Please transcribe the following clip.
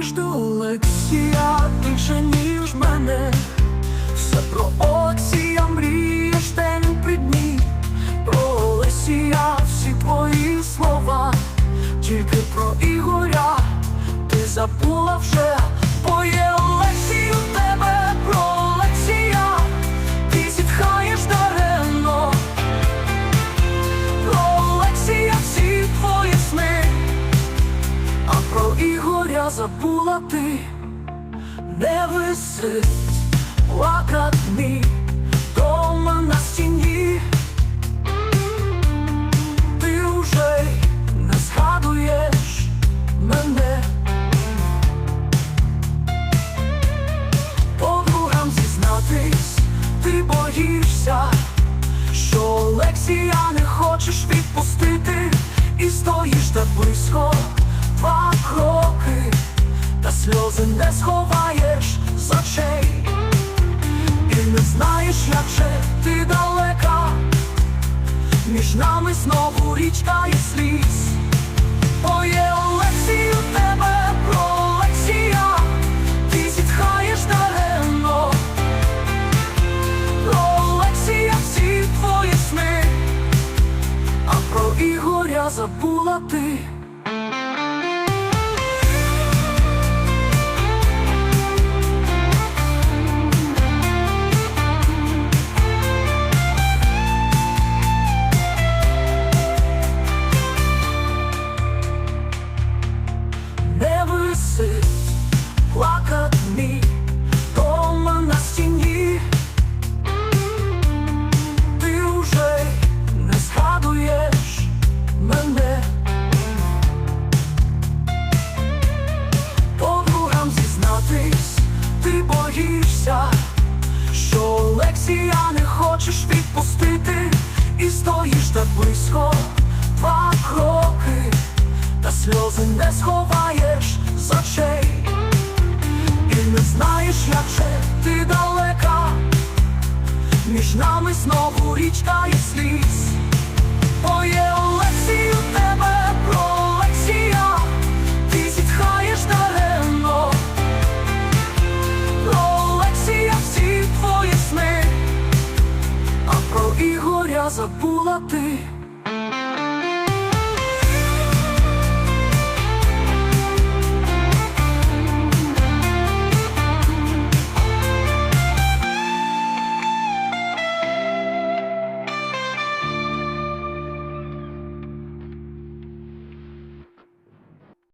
любиш ти Олексія більше, ніж мене. Все про Олексія мрієш день при дні. Про Олексія всі твої слова, тільки про Ігоря ти забула вже. Забула ти, не висить плакат дома на стіні. Ти вже не згадуєш мене. Подругам зізнатись, ти боїшся, що Олексія не хочеш відпустити, і стоїш так близько два кроки, сльози не сховаєш з очей, і не знаєш, як же ти далека, між нами знову річка і сліз. Бо є Олексій у тебе про Олексія, ти зітхаєш даремно. Про Олексія всі твої сни, а про Ігоря забула ти. Боїшся, що Олексія не хочеш відпустити, і стоїш так близько два кроки, та сльози не сховаєш з очей, і не знаєш, як же ти далека. Між нами знову річка і сліз Бо є забула ти.